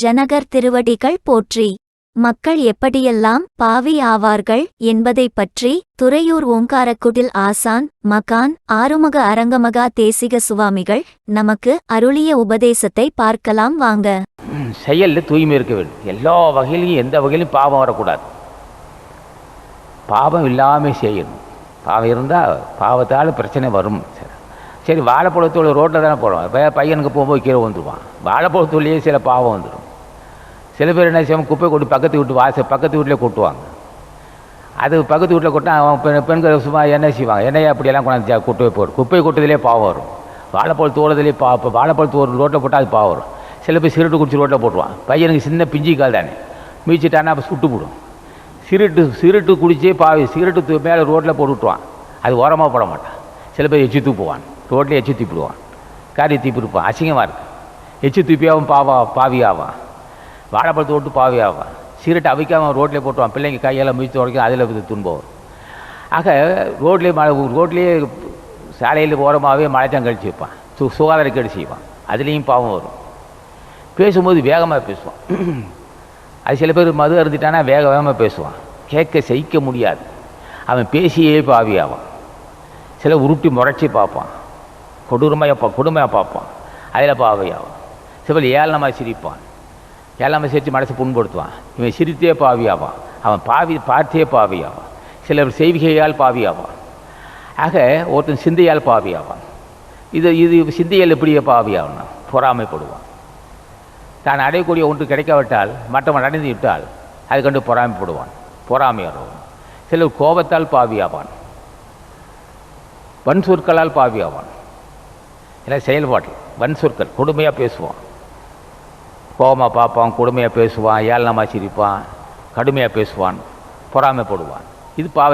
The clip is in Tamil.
ஜனகர் திருவடிகள் போற்றி. மக்கள் எப்படியெல்லாம் பாவி ஆவார்கள் என்பதைப் பற்றி துறையூர் ஓங்காரக்குடில் ஆசான் மகான் ஆறுமுக அரங்கமகா தேசிக சுவாமிகள் நமக்கு அருளிய உபதேசத்தை பார்க்கலாம் வாங்க. செயலில் தூய்மை இருக்க வேண்டும். எல்லா வகையிலையும் எந்த வகையிலும் பாவம் வரக்கூடாது. பாவம் இல்லாமல் செய்யணும். பாவம் இருந்தால் பாவத்தால் பிரச்சனை வரும். சரி சரி வாழைப்பழத்தோடு ரோட்டில் தானே போகிறோம் பையனுக்கு போகும்போது கீழே வந்துடுவான் வாழைப்பழத்தோடையே சில பாவம் வந்துடும் சில பேர் என்ன செய்வாங்க குப்பை கொட்டி பக்கத்து வீட்டு வாசல் பக்கத்து வீட்டிலே கொட்டுவாங்க. அது பக்கத்து வீட்டில் கொட்டினா அவன் பெண் பெண்கள் சும்மா என்ன செய்வாங்க என்னையா அப்படியெல்லாம் கொண்டாந்து குப்பை போடும் குப்பை கொட்டதிலே பாவம் வரும். வாழைப்பழம் தோடுறதுலேயே பா இப்போ வாழைப்பழத்து ஒரு ரோட்டில் போட்டால் அது பாவம் வரும். சில பேர் சிரட்டு குடிச்சு ரோட்டில் போட்டுவான் பையனுக்கு சின்ன பிஞ்சி கால் தானே. மீச்சிட்டானா அப்போ சுட்டு போடும். சிரட்டு சிரட்டு குடிச்சே பாவி சிரட்டு தூ- மேலே ரோட்டில் போட்டு விட்டுருவான். அது ஓரமாக போட மாட்டான். சில பேர் எச்சி தூப்புவான். ரோட்டில் எச்சி தூப்பிடுவான். காரி தூப்பிருப்பான். அசிங்கமாக இருக்குது எச்சி தூப்பியாவும் பாவா பாவி ஆவான் வாழைப்பழத்தை விட்டு பாவி ஆவான் சிரட்டை அவிக்காமல் ரோட்டில் போட்டுவான் பிள்ளைங்க கையெல்லாம் மீச்சு உடைக்கும் அதில் இது துன்பம். வரும் ஆக ரோட்லேயே மழை ரோட்லேயே சாலையில் ஓரமாகவே மழைத்தான் கழிச்சு வைப்பான். சு சுகாதார கழிச்சு செய்வான். அதுலேயும் பாவம் வரும். பேசும்போது வேகமாக பேசுவான். அது சில பேர் மது அருந்திட்டானா வேக வேகமாக பேசுவான். கேட்க சகிக்க முடியாது. அவன் பேசியே பாவியாவான். சில உருட்டி முறைச்சி பார்ப்பான். கொடூரமாக கொடுமையாக பார்ப்பான். அதில் பாவியாவான். சில ஏளனமாக சிரிப்பான். எல்லாமே சிரித்து மனசை புண்படுத்துவான். இவன் சிரித்தே பாவியாவான். அவன் பாவி பார்த்தே பாவியாவான். சிலர் செய்விகையால் பாவியாவான். ஆக ஒருத்தன் சிந்தையால் பாவியாவான். இது இது சிந்தையால் எப்படியே பாவியாகணும் பொறாமைப்படுவான். தான் அடையக்கூடிய ஒன்று கிடைக்காவிட்டால் மற்றவன் அடைந்து விட்டால் அது கண்டு பொறாமைப்படுவான். பொறாமை சிலர் கோபத்தால் பாவியாவான். வன் சொற்களால் பாவியாவான். இல்லை செயல்பாட்டில் வன் சொற்கள் கொடுமையாக பேசுவான். கோபமாக பார்ப்பான் கொடுமையாக பேசுவான் ஏளனமாக சிரிப்பான் கடுமையாக பேசுவான் பொறாமைப்படுவான். இது பாவ